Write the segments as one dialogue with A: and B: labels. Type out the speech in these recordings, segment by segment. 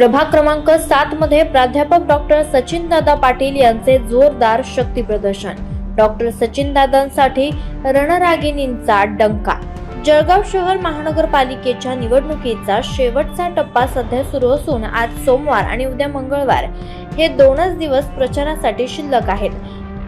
A: प्रभाग क्रमांक सात मध्ये प्राध्यापक डॉक्टर सचिन दादा पाटील यांचे जोरदार शक्ती प्रदर्शन. डॉक्टर सचिन दादांसाठी रणरागिणींचा डंका. जळगाव शहर महानगरपालिकेच्या निवडणुकीचा शेवटचा टप्पा सध्या सुरू असून आज सोमवार आणि उद्या मंगळवार हे दोनच दिवस प्रचारासाठी शिल्लक आहेत.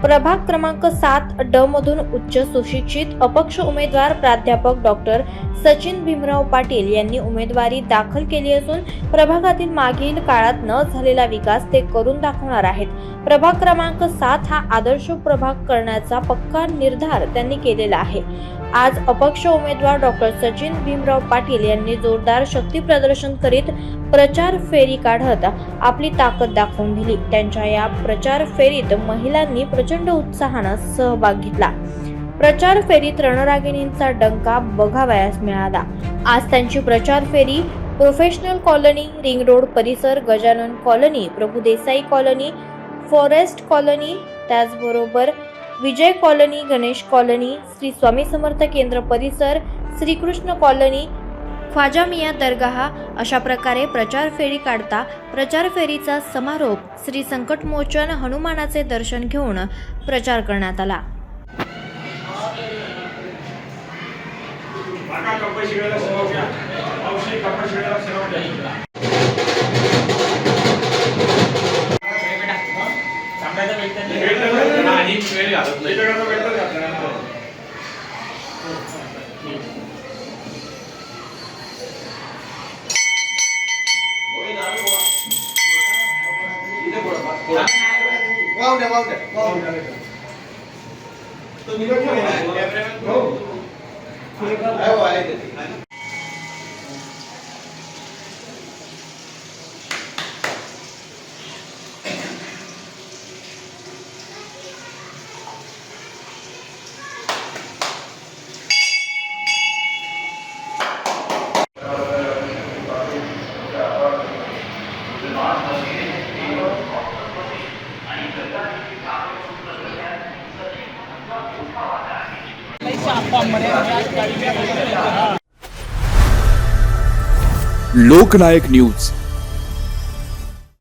A: प्रभाग क्रमांक सात ड मधून उच्च सुशिक्षित अपक्ष उमेदवार प्राध्यापक डॉक्टर सचिन भीमराव पाटील यांनी उमेदवारी दाखल केली असून प्रभागातील मागील काळात न झालेला विकास ते करून दाखवणार आहेत. प्रभाग क्रमांक सात हा आदर्श प्रभाग करण्याचा पक्का निर्धार त्यांनी केलेला आहे. आज अपक्ष उमेदवार डॉक्टर सचिन भीमराव पाटील यांनी जोरदार शक्ती प्रदर्शन करीत प्रचार फेरी काढत आपली ताकद दाखवून दिली. त्यांच्या या प्रचार फेरीत महिलांनी प्रचंड उत्साहानं सहभाग घेतला. प्रचार फेरीत रणरागिणींचा डंका बघावयास मिळाला. आज त्यांची प्रचार फेरी प्रोफेशनल कॉलनी रिंग रोड परिसर Gajanan colony Prabhudesai colony forest colony त्याचबरोबर विजय कॉलनी गणेश कॉलनी श्री स्वामी समर्थ केंद्र परिसर श्रीकृष्ण कॉलनी ख्वाजा मिया दरगाह अशा प्रकारे प्रचार फेरी काढता प्रचार फेरीचा समारोप श्री संकटमोचन हनुमानाचे दर्शन घेऊन प्रचार करण्यात आला.
B: વાવને વાવને વાવને તો નીકળ કે કેમેરામેન આવો આઈ
C: लोकनायक न्यूज.